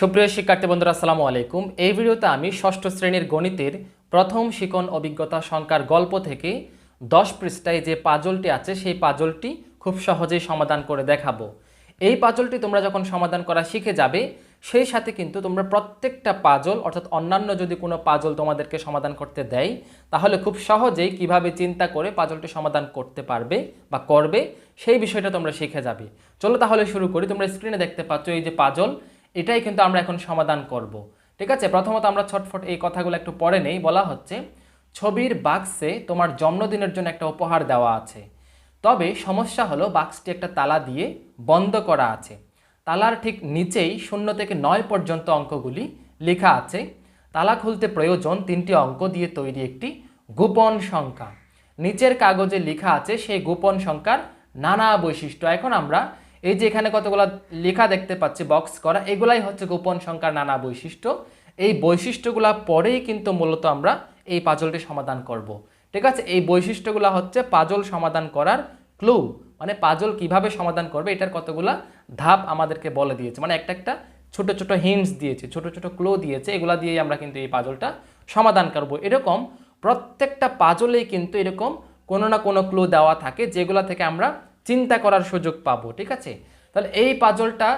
সুপ্রিয় শিক্ষার্থী বন্ধুরা, আসসালামু আলাইকুম। এই ভিডিওতে আমি ষষ্ঠ শ্রেণির গণিতের প্রথম শিকন অভিজ্ঞতা সংখ্যার গল্প থেকে দশ পৃষ্ঠায় যে পাজলটি আছে, সেই পাজলটি খুব সহজেই সমাধান করে দেখাবো। এই পাজলটি তোমরা যখন সমাধান করা শিখে যাবে, সেই সাথে কিন্তু তোমরা প্রত্যেকটা পাজল, অর্থাৎ অন্যান্য যদি কোনো পাজল তোমাদেরকে সমাধান করতে দেয়, তাহলে খুব সহজেই কীভাবে চিন্তা করে পাজলটি সমাধান করতে পারবে বা করবে, সেই বিষয়টা তোমরা শিখে যাবে। চলো তাহলে শুরু করি। তোমরা স্ক্রিনে দেখতে পাচ্ছ এই যে পাজল এটাই কিন্তু আমরা এখন সমাধান করব। ঠিক আছে? প্রথমত আমরা ছটফট এই কথাগুলো একটু পরে নেই। বলা হচ্ছে, ছবির বাক্সে তোমার জন্মদিনের জন্য একটা উপহার দেওয়া আছে। তবে সমস্যা হলো বাক্সটি একটা তালা দিয়ে বন্ধ করা আছে। তালার ঠিক নিচেই শূন্য থেকে নয় পর্যন্ত অঙ্কগুলি লেখা আছে। তালা খুলতে প্রয়োজন তিনটি অঙ্ক দিয়ে তৈরি একটি গোপন সংখ্যা। নিচের কাগজে লেখা আছে সেই গোপন সংখ্যার নানা বৈশিষ্ট্য। এখন আমরা এই যে এখানে কতগুলো লেখা দেখতে পাচ্ছি বক্স করা, এগুলাই হচ্ছে গোপন সংখ্যার নানা বৈশিষ্ট্য। এই বৈশিষ্ট্যগুলা পরেই কিন্তু মূলত আমরা এই পাজলটি সমাধান করব। ঠিক আছে? এই বৈশিষ্ট্যগুলো হচ্ছে পাজল সমাধান করার ক্লু মানে পাজল কীভাবে সমাধান করবে, এটার কতগুলা ধাপ আমাদেরকে বলে দিয়েছে। মানে একটা একটা ছোট ছোট হিন্টস দিয়েছে, ছোট ছোট ক্লো দিয়েছে, এগুলা দিয়েই আমরা কিন্তু এই পাজলটা সমাধান করব। এরকম প্রত্যেকটা পাজলেই কিন্তু এরকম কোনো না কোনো ক্লু দেওয়া থাকে, যেগুলা থেকে আমরা চিন্তা করার সুযোগ পাবো, ঠিক আছে? তাহলে এই পাজলটা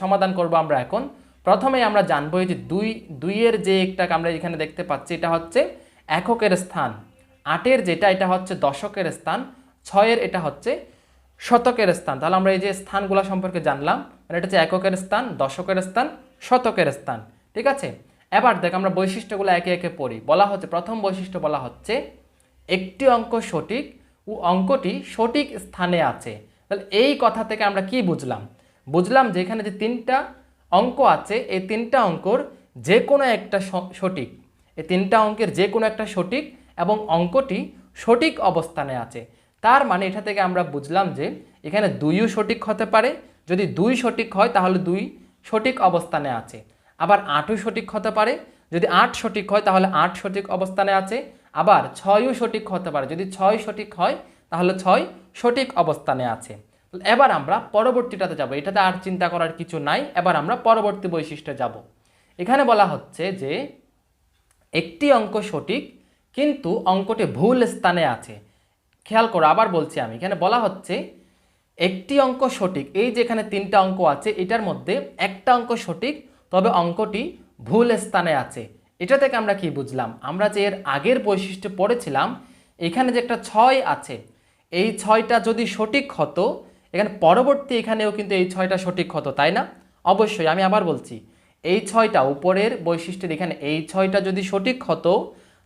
সমাধান করব আমরা এখন। প্রথমে আমরা জানব এই যে দুই, দুইয়ের যে একটা আমরা এখানে দেখতে পাচ্ছি, এটা হচ্ছে এককের স্থান। আটের যেটা, এটা হচ্ছে দশকের স্থান। ছয়ের এটা হচ্ছে শতকের স্থান। তাহলে আমরা এই যে স্থানগুলো সম্পর্কে জানলাম মানে এটা হচ্ছে এককের স্থান, দশকের স্থান, শতকের স্থান, ঠিক আছে? এবার দেখ, আমরা বৈশিষ্ট্যগুলো একে একে পড়ি। বলা হচ্ছে, প্রথম বৈশিষ্ট্য বলা হচ্ছে, একটি অঙ্ক সঠিক অঙ্কটি সঠিক স্থানে আছে। তাহলে এই কথা থেকে আমরা কি বুঝলাম? বুঝলাম যে এখানে যে তিনটা অঙ্ক আছে, এই তিনটা অঙ্কর যে কোনো একটা সঠিক। এই তিনটা অঙ্কের যে কোনো একটা সঠিক এবং অঙ্কটি সঠিক অবস্থানে আছে। তার মানে এটা থেকে আমরা বুঝলাম যে এখানে দুইও সঠিক হতে পারে। যদি দুই সঠিক হয়, তাহলে দুই সঠিক অবস্থানে আছে। আবার আটও সঠিক হতে পারে। যদি আট সঠিক হয়, তাহলে আট সঠিক অবস্থানে আছে। আবার ছয়ও সঠিক হতে পারে। যদি ছয় সঠিক হয়, তাহলে ছয় সঠিক অবস্থানে আছে। এবার আমরা পরবর্তীটাতে যাব। এটাতে আর চিন্তা করার কিছু নাই। এবার আমরা পরবর্তী বৈশিষ্ট্যে যাব। এখানে বলা হচ্ছে যে, একটি অঙ্ক সঠিক, কিন্তু অঙ্কটি ভুল স্থানে আছে। খেয়াল করো, আবার বলছি আমি। এখানে বলা হচ্ছে, একটি অঙ্ক সঠিক, এই যে এখানে তিনটা অঙ্ক আছে, এটার মধ্যে একটা অঙ্ক সঠিক, তবে অঙ্কটি ভুল স্থানে আছে। এটা থেকে আমরা কি বুঝলাম? আমরা যে এর আগের বৈশিষ্ট্য পড়েছিলাম, এখানে যে একটা ছয় আছে, এই ছয়টা যদি সঠিক হতো, এখানে পরবর্তী এখানেও কিন্তু এই ছয়টা সঠিক হতো, তাই না? অবশ্যই, আমি আবার বলছি, এই ছয়টা উপরের বৈশিষ্ট্যের এখানে এই ছয়টা যদি সঠিক হতো,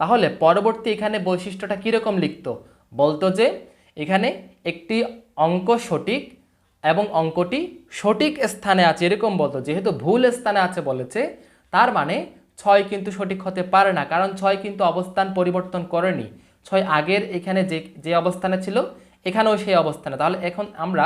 তাহলে পরবর্তী এখানে বৈশিষ্ট্যটা কীরকম লিখতো? বলতো যে, এখানে একটি অঙ্ক সঠিক এবং অঙ্কটি সঠিক স্থানে আছে, এরকম বলতো, যেহেতু ভুল স্থানে আছে বলেছে, তার মানে ছয় কিন্তু সঠিক হতে পারে না, কারণ ছয় কিন্তু অবস্থান পরিবর্তন করেনি। ছয় আগের এখানে যে যে অবস্থানে ছিল, এখানেও সেই অবস্থানে। তাহলে এখন আমরা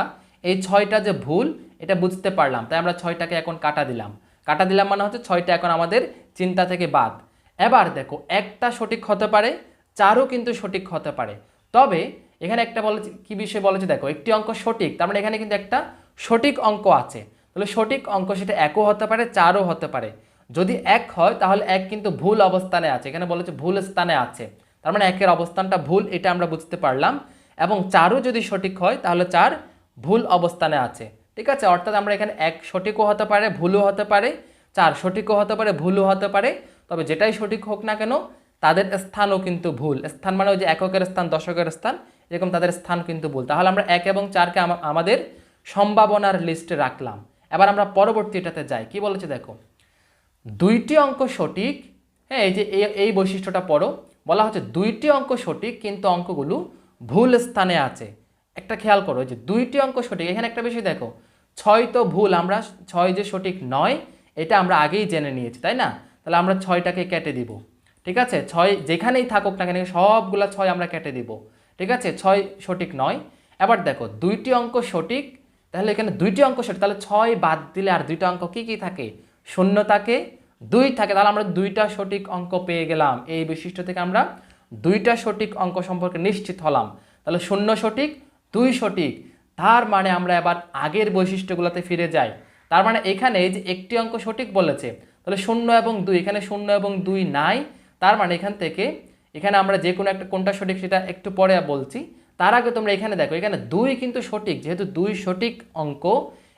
এই ছয়টা যে ভুল, এটা বুঝতে পারলাম। তাই আমরা ছয়টাকে এখন কাটা দিলাম। কাটা দিলাম মানে হচ্ছে ছয়টা এখন আমাদের চিন্তা থেকে বাদ। এবার দেখো, একটা সঠিক হতে পারে, চারও কিন্তু সঠিক হতে পারে। তবে এখানে একটা বলেছে, কি বিষয় বলেছে দেখো, একটি অঙ্ক সঠিক, তার মানে এখানে কিন্তু একটা সঠিক অঙ্ক আছে। তাহলে সঠিক অঙ্ক সেটা একও হতে পারে, চারও হতে পারে। যদি এক হয়, তাহলে এক কিন্তু ভুল অবস্থানে আছে। এখানে বলেছে ভুল স্থানে আছে। তার মানে একের অবস্থানটা ভুল, এটা আমরা বুঝতে পারলাম। এবং চারও যদি সঠিক হয়, তাহলে চার ভুল অবস্থানে আছে। ঠিক আছে? অর্থাৎ আমরা এখানে এক সঠিকও হতে পারে, ভুলও হতে পারে, চার সঠিকও হতে পারে, ভুলও হতে পারে। তবে যেটাই সঠিক হোক না কেন, তাদের স্থানও কিন্তু ভুল। স্থান মানে ওই যে এককের স্থান, দশকের স্থান, এরকম তাদের স্থান কিন্তু ভুল। তাহলে আমরা এক এবং চারকে আমাদের সম্ভাবনার লিস্টে রাখলাম। এবার আমরা পরবর্তীটাতে যাই। কি বলেছে দেখো? দুইটি অঙ্ক সঠিক। হ্যাঁ এই যে এই- বৈশিষ্ট্যটা পড়ো। বলা হচ্ছে দুইটি অঙ্ক সঠিক, কিন্তু অঙ্কগুলো ভুল স্থানে আছে। একটা খেয়াল করো যে দুইটি অঙ্ক সঠিক। এখানে একটা বিষয় দেখো, ছয় তো ভুল, আমরা ছয় যে সঠিক নয়, এটা আমরা আগেই জেনে নিয়েছি, তাই না? তাহলে আমরা ছয়টাকে কেটে দিব। ঠিক আছে? ছয় যেখানেই থাকুক না কেন, সবগুলা ছয় আমরা কেটে দিব। ঠিক আছে? ছয় সঠিক নয়। এবার দেখো, দুইটি অঙ্ক সঠিক, তাহলে এখানে দুইটি অঙ্ক সঠিক, তাহলে ছয় বাদ দিলে আর দুইটা অঙ্ক কী কী থাকে? শূন্য থাকে দুই থাকে, তাহলে আমরা দুইটা সঠিক অঙ্ক পেয়ে গেলাম। এই বৈশিষ্ট্য থেকে আমরা দুইটা সঠিক অঙ্ক সম্পর্কে নিশ্চিত হলাম। তাহলে শূন্য সঠিক, দুই সঠিক, তার মানে আমরা এবার আগের বৈশিষ্ট্যগুলোতে ফিরে যাই। তার মানে এখানে যে একটি অঙ্ক সঠিক বলেছে, তাহলে শূন্য এবং দুই, এখানে শূন্য এবং দুই নাই, তার মানে এখান থেকে এখানে আমরা যে কোনো একটা কোনটা সঠিক সেটা একটু পরে বলছি। তার আগে তোমরা এখানে দেখো, এখানে দুই কিন্তু সঠিক, যেহেতু দুই সঠিক অঙ্ক,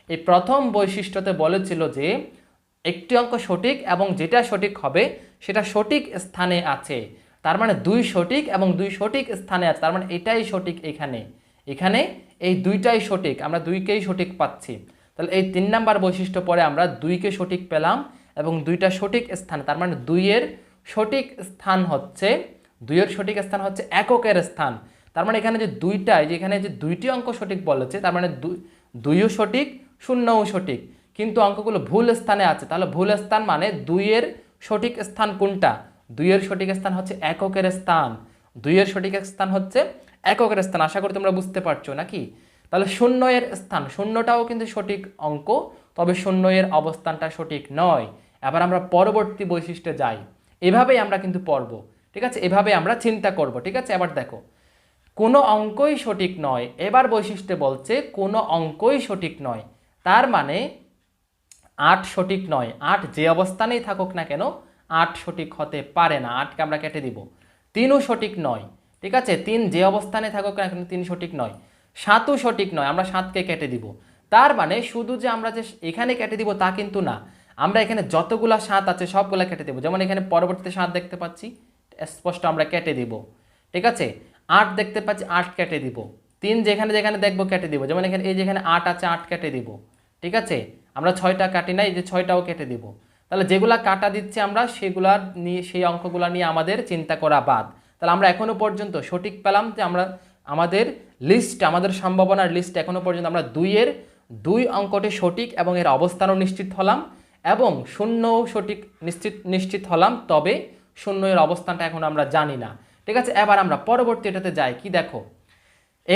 এই প্রথম বৈশিষ্ট্যতে বলেছিল যে একটি অঙ্ক সঠিক এবং যেটা সঠিক হবে, সেটা সঠিক স্থানে আছে। তার মানে দুই সঠিক এবং দুই সঠিক স্থানে আছে। তার মানে এটাই সঠিক এখানে। এখানে এই দুইটাই সঠিক, আমরা দুইকেই সঠিক পাচ্ছি। তাহলে এই তিন নাম্বার বৈশিষ্ট্য পরে আমরা দুইকে সঠিক পেলাম এবং দুইটা সঠিক স্থান, তার মানে দুইয়ের সঠিক স্থান হচ্ছে, দুইয়ের সঠিক স্থান হচ্ছে এককের স্থান। তার মানে এখানে যে দুইটাই যেখানে যে দুইটি অঙ্ক সঠিক বলেছে, তার মানে দুই দুইও সঠিক, শূন্যও সঠিক। কিন্তু অঙ্কগুলো ভুল স্থানে আছে। তাহলে ভুল স্থান মানে দুইয়ের সঠিক স্থান কোনটা? দুইয়ের সঠিক স্থান হচ্ছে এককের স্থান। দুইয়ের সঠিক স্থান হচ্ছে এককের স্থান। আশা করি তোমরা বুঝতে পারছ নাকি? তাহলে শূন্য এর স্থান। শূন্যটাও কিন্তু সঠিক অঙ্ক, তবে শূন্য এর অবস্থানটা সঠিক নয়। এবার আমরা পরবর্তী বৈশিষ্ট্যে যাই। এভাবেই আমরা কিন্তু পড়ব। ঠিক আছে? এভাবে আমরা চিন্তা করব। ঠিক আছে? এবার দেখো। কোনো অঙ্কই সঠিক নয়। এবার বৈশিষ্ট্য বলছে কোনো অঙ্কই সঠিক নয়। তার মানে আট সঠিক নয়। আট যে অবস্থানেই থাকুক না কেন, আট সঠিক হতে পারে না। আটকে আমরা কেটে দিব। তিনও সঠিক নয়। ঠিক আছে? তিন যে অবস্থানে থাকুক না কেন, তিন সঠিক নয়। সাতও সঠিক নয়। আমরা সাতকে কেটে দিব। তার মানে শুধু যে আমরা যে এখানে কেটে দিব তা কিন্তু না। আমরা এখানে যতগুলা সাত আছে সবগুলা কেটে দেবো। যেমন এখানে পরবর্তীতে সাত দেখতে পাচ্ছি। স্পষ্ট আমরা কেটে দিব। ঠিক আছে? আট দেখতে পাচ্ছি, আট কেটে দিব। তিন যেখানে যেখানে দেখব কেটে দিব। যেমন এখানে এই যেখানে আট আছে, আট কেটে দিব। ঠিক আছে? আমরা ছয়টা কাটি না এই যে ছয়টাও কেটে দিব। তাহলে যেগুলা কাটা দিচ্ছে আমরা, সেগুলার নিয়ে, সেই অঙ্কগুলা নিয়ে আমাদের চিন্তা করা বাদ। তাহলে আমরা এখনও পর্যন্ত সঠিক পেলাম যে আমরা, আমাদের লিস্ট আমাদের সম্ভাবনার লিস্ট এখনও পর্যন্ত আমরা দুইয়ের, দুই অঙ্কটি সঠিক এবং এর অবস্থানও নিশ্চিত হলাম এবং শূন্যও সঠিক নিশ্চিত নিশ্চিত হলাম, তবে শূন্য এর অবস্থানটা এখন আমরা জানি না। ঠিক আছে, এবার আমরা পরবর্তী এটাতে যাই। কি দেখো?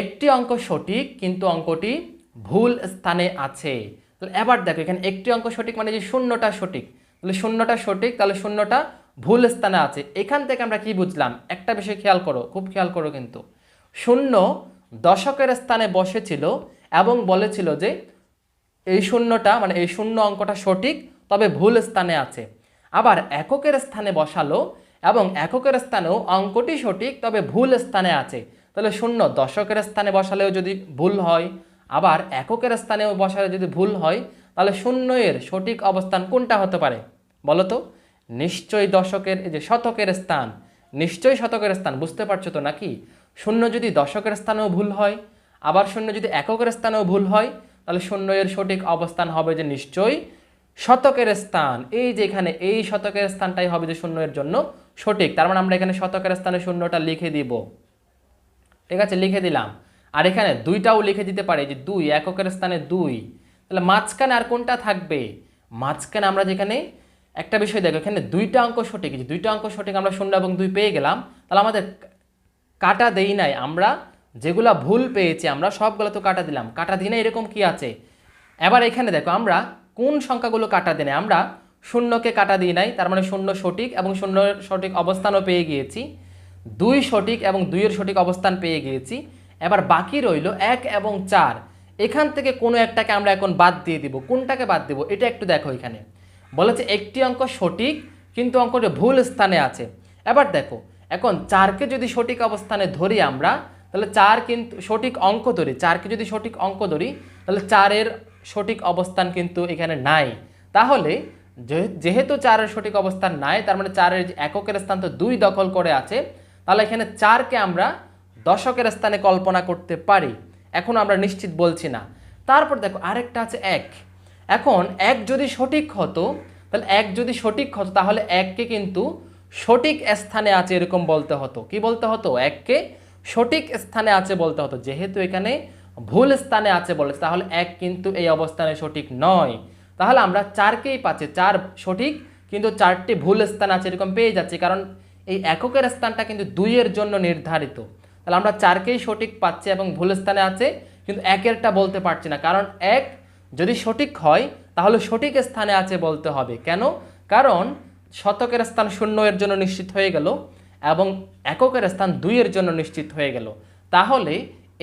একটি অঙ্ক সঠিক, কিন্তু অঙ্কটি ভুল স্থানে আছে। তাহলে এবার দেখো, এখানে একটি অঙ্ক সঠিক মানে যে শূন্যটা সঠিক। তাহলে শূন্যটা সঠিক, তাহলে শূন্যটা ভুল স্থানে আছে। এখান থেকে আমরা কি বুঝলাম? একটা বিষয় খেয়াল করো, খুব খেয়াল করো কিন্তু। শূন্য দশকের স্থানে বসেছিল এবং বলেছিল যে এই শূন্যটা মানে এই শূন্য অঙ্কটা সঠিক, তবে ভুল স্থানে আছে। আবার এককের স্থানে বসালো এবং এককের স্থানেও অঙ্কটি সঠিক, তবে ভুল স্থানে আছে। তাহলে শূন্য দশকের স্থানে বসালেও যদি ভুল হয় আবার এককের স্থানেও বসার যদি ভুল হয়, তাহলে শূন্য এর সঠিক অবস্থান কোনটা হতে পারে? বলো তো। নিশ্চয়ই দশকের যে শতকের স্থান। নিশ্চয়ই শতকের স্থান, বুঝতে পারছ তো নাকি? শূন্য যদি দশকের স্থানেও ভুল হয়, আবার শূন্য যদি এককের স্থানেও ভুল হয়, তাহলে শূন্য এর সঠিক অবস্থান হবে যে নিশ্চয়ই শতকের স্থান। এই যে এখানে এই শতকের স্থানটাই হবে যে শূন্য এর জন্য সঠিক। তার মানে আমরা এখানে শতকের স্থানে শূন্যটা লিখে দিব। ঠিক আছে, লিখে দিলাম। আর এখানে দুইটাও লিখে দিতে পারে যে দুই, এককের স্থানে দুই। তাহলে মাঝখানে আর কোনটা থাকবে? মাঝখানে আমরা যেখানে একটা বিষয় দেখো, এখানে দুইটা অঙ্ক সঠিক যে দুইটা অঙ্ক সঠিক আমরা শূন্য এবং দুই পেয়ে গেলাম, তাহলে আমাদের কাটা দেই নাই। আমরা যেগুলা ভুল পেয়েছি, আমরা সবগুলো তো কাটা দিলাম। কাটা দিনে এরকম কি আছে? এবার এখানে দেখো, আমরা কোন সংখ্যাগুলো কাটা দিনে? আমরা শূন্যকে কাটা দিই নাই, তার মানে শূন্য সঠিক এবং শূন্য সঠিক অবস্থানও পেয়ে গিয়েছি। দুই সঠিক এবং দুইয়ের সঠিক অবস্থান পেয়ে গিয়েছি। এবার বাকি রইল এক এবং চার। এখান থেকে কোনো একটাকে আমরা এখন বাদ দিয়ে দিব। কোনটাকে বাদ দিব? এটা একটু দেখো এখানে। বলেছে একটি অঙ্ক সঠিক, কিন্তু অঙ্কটি ভুল স্থানে আছে। এবার দেখো, এখন চারকে যদি সঠিক অবস্থানে ধরি আমরা, তাহলে চার কিন্তু সঠিক অঙ্ক ধরি। চারকে যদি সঠিক অঙ্ক ধরি, তাহলে চারের সঠিক অবস্থান কিন্তু এখানে নাই। তাহলে যেহেতু চারের সঠিক অবস্থান নাই, তার মানে চারের এককের স্থান তো দুই দখল করে আছে, তাহলে এখানে চারকে আমরা দশকের স্থানে কল্পনা করতে পারি। এখন আমরা নিশ্চিত বলছি না। তারপর দেখো, আরেকটা আছে এক। এখন এক যদি সঠিক হতো, তাহলে এক যদি সঠিক হতো, তাহলে এককে কিন্তু সঠিক স্থানে আছে এরকম বলতে হতো। কি বলতে হতো? এককে সঠিক স্থানে আছে বলতে হতো। যেহেতু এখানে ভুল স্থানে আছে বলেছে, তাহলে এক কিন্তু এই অবস্থানে সঠিক নয়। তাহলে আমরা চারকেই পাচ্ছি। চার সঠিক, কিন্তু চারটি ভুল স্থান আছে এরকম পেয়ে যাচ্ছি। কারণ এই এককের স্থানটা কিন্তু দুইয়ের জন্য নির্ধারিত। তাহলে আমরা চারকেই সঠিক পাচ্ছি এবং ভুল স্থানে আছে, কিন্তু একেরটা বলতে পারছি না। কারণ এক যদি সঠিক হয়, তাহলে সঠিক স্থানে আছে বলতে হবে। কেন? কারণ শতকের স্থান শূন্য এর জন্য নিশ্চিত হয়ে গেল এবং এককের স্থান দুইয়ের জন্য নিশ্চিত হয়ে গেল। তাহলে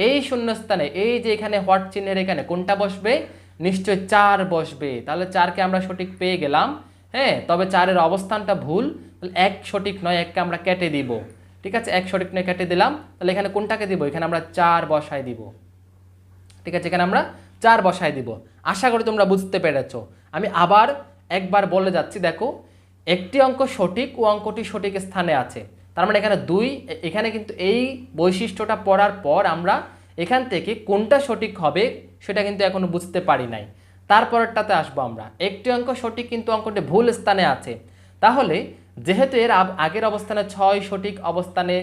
এই শূন্যস্থানে এই যে এখানে হোয়াট চিহ্নের এখানে কোনটা বসবে? নিশ্চয় চার বসবে। তাহলে চারকে আমরা সঠিক পেয়ে গেলাম। হ্যাঁ তবে চারের অবস্থানটা ভুল। এক সঠিক নয়, এককে আমরা কেটে দিব। ঠিক আছে? এক সঠিক নয় কেটে দিলাম। তাহলে এখানে কোনটাকে দিব? এখানে আমরা চার বসায় দিব। ঠিক আছে? এখানে আমরা চার বসায় দিব। আশা করি তোমরা বুঝতে পেরেছ। আমি আবার একবার বলে যাচ্ছি, দেখো, একটি অঙ্ক সঠিক ও অঙ্কটি সঠিক স্থানে আছে। তার মানে এখানে দুই এখানে কিন্তু এই বৈশিষ্ট্যটা পড়ার পর আমরা এখান থেকে কোনটা সঠিক হবে সেটা কিন্তু এখনও বুঝতে পারি নাই। তারপরেরটাতে আসব আমরা। একটি অঙ্ক সঠিক কিন্তু অঙ্কটি ভুল স্থানে আছে। তাহলে যেহেতু এর আগের অবস্থানে ছয় সঠিক অবস্থানে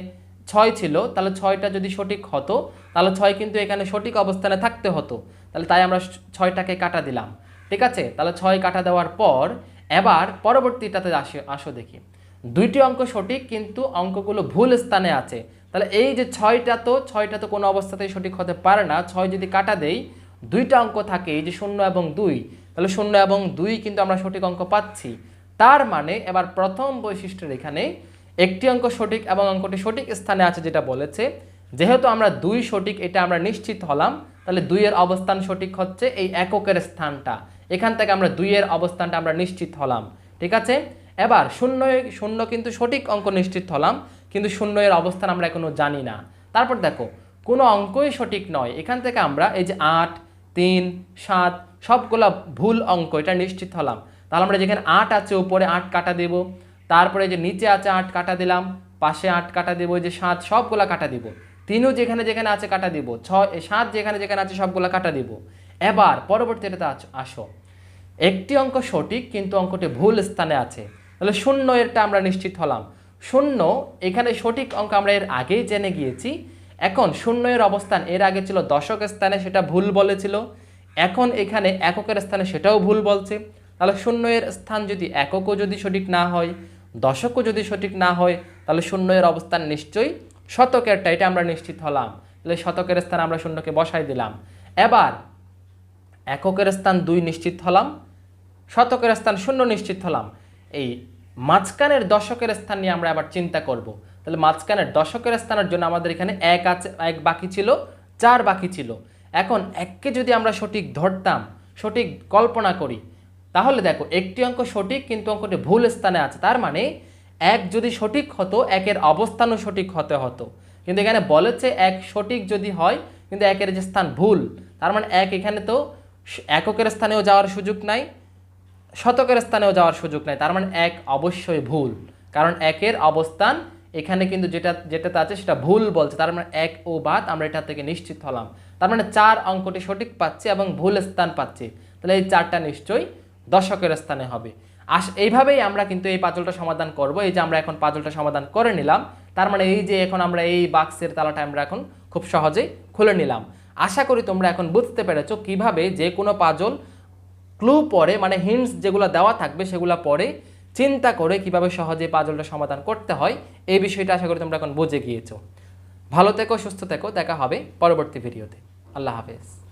ছয় ছিল, তাহলে ছয়টা যদি সঠিক হতো, তাহলে ছয় কিন্তু এখানে সঠিক অবস্থানে থাকতে হতো। তাহলে তাই আমরা ছয়টাকে কাটা দিলাম। ঠিক আছে? তাহলে ছয় কাটা দেওয়ার পর, এবার পরবর্তীটাতে আসে আসো দেখি। দুইটি অঙ্ক সঠিক, কিন্তু অঙ্কগুলো ভুল স্থানে আছে। তাহলে এই যে ছয়টা তো ছয়টা তো কোনো অবস্থাতেই সঠিক হতে পারে না। ছয় যদি কাটা দেই, দুইটা অঙ্ক থাকে, এই যে শূন্য এবং দুই, তাহলে শূন্য এবং দুই কিন্তু আমরা সঠিক অঙ্ক পাচ্ছি। তার মানে এবার প্রথম বৈশিষ্ট্যের এখানে একটি অঙ্ক সঠিক এবং অঙ্কটি সঠিক স্থানে আছে যেটা বলেছে, যেহেতু আমরা দুই সঠিক, এটা আমরা নিশ্চিত হলাম, তাহলে দুইয়ের অবস্থান সঠিক হচ্ছে এই এককের স্থানটা। এখান থেকে আমরা দুইয়ের অবস্থানটা আমরা নিশ্চিত হলাম, ঠিক আছে? এবার শূন্য শূন্য কিন্তু সঠিক অঙ্ক নিশ্চিত হলাম, কিন্তু শূন্য এর অবস্থান আমরা এখনও জানি না। তারপর দেখো, কোনো অঙ্কই সঠিক নয়। এখান থেকে আমরা এই যে আট, তিন, সাত, সবগুলা ভুল অঙ্ক, এটা নিশ্চিত হলাম। তাহলে আমরা যেখানে আট আছে উপরে আট কাটা দেব, তারপরে যে নিচে আছে আট কাটা দিলাম, পাশে আট কাটা দেবো যে সাত, সবগুলা কাটা দিব। তিনও যেখানে যেখানে আছে কাটা দিব, ছয় সাত যেখানে যেখানে আছে সবগুলা কাটা দিব। এবার পরবর্তীটাতে আসো। একটি অঙ্ক সঠিক, কিন্তু অঙ্কটি ভুল স্থানে আছে। তাহলে শূন্য এরটা আমরা নিশ্চিত হলাম। শূন্য, এখানে সঠিক অঙ্ক আমরা এর আগেই জেনে গিয়েছি। এখন শূন্য এর অবস্থান এর আগে ছিল দশক স্থানে, সেটা ভুল বলেছিল। এখন এখানে এককের স্থানে সেটাও ভুল বলছে। তাহলে শূন্য এর স্থান যদি এককও যদি সঠিক না হয়, দশকও যদি সঠিক না হয়, তাহলে শূন্য এর অবস্থান নিশ্চয়ই শতকেরটা, এটা আমরা নিশ্চিত হলাম। তাহলে শতকের স্থান আমরা শূন্যকে বসাই দিলাম। এবার এককের স্থান দুই নিশ্চিত হলাম, শতকের স্থান শূন্য নিশ্চিত হলাম। এই মাঝখানের দশকের স্থান নিয়ে আমরা আবার চিন্তা করব। তাহলে মাঝখানের দশকের স্থানের জন্য আমাদের এখানে এক আছে, এক বাকি ছিল, চার বাকি ছিল। এখন এককে যদি আমরা সঠিক ধরতাম, সঠিক কল্পনা করি তাহলে দেখো, একটি অঙ্ক সঠিক, কিন্তু অঙ্কটি ভুল স্থানে আছে। তার মানে এক যদি সঠিক হতো, একের অবস্থানও সঠিক হতে হতো। কিন্তু এখানে বলেছে, এক সঠিক যদি হয়, কিন্তু একের যে স্থান ভুল। তার মানে এক এখানে তো এককের স্থানেও যাওয়ার সুযোগ নাই, শতকের স্থানেও যাওয়ার সুযোগ নাই। তার মানে এক অবশ্যই ভুল। কারণ, একের অবস্থান এখানে কিন্তু যেটা, যেটাতে আছে, সেটা ভুল বলছে। তার মানে এক ও বাদ, আমরা এটা থেকে নিশ্চিত হলাম। তার মানে চার অঙ্কটি সঠিক পাচ্ছি এবং ভুল স্থান পাচ্ছি। তাহলে এই চারটা নিশ্চয়ই দশকের স্থানে হবে। আস, এইভাবেই আমরা কিন্তু এই পাজলটা সমাধান করব। এই যে আমরা এখন পাজলটা সমাধান করে নিলাম, তার মানে এই যে এখন আমরা এই বাক্সের তালাটা আমরা এখন খুব সহজেই খুলে নিলাম। আশা করি তোমরা এখন বুঝতে পেরেছ কীভাবে যে কোনো পাজল ক্লু পরে মানে হিন্টস যেগুলো দেওয়া থাকবে সেগুলো পরে চিন্তা করে কীভাবে সহজে পাজলটা সমাধান করতে হয়, এই বিষয়টা আশা করি তোমরা এখন বুঝে গিয়েছো। ভালো থেকো, সুস্থ থেকো, দেখা হবে পরবর্তী ভিডিওতে। আল্লাহ হাফেজ।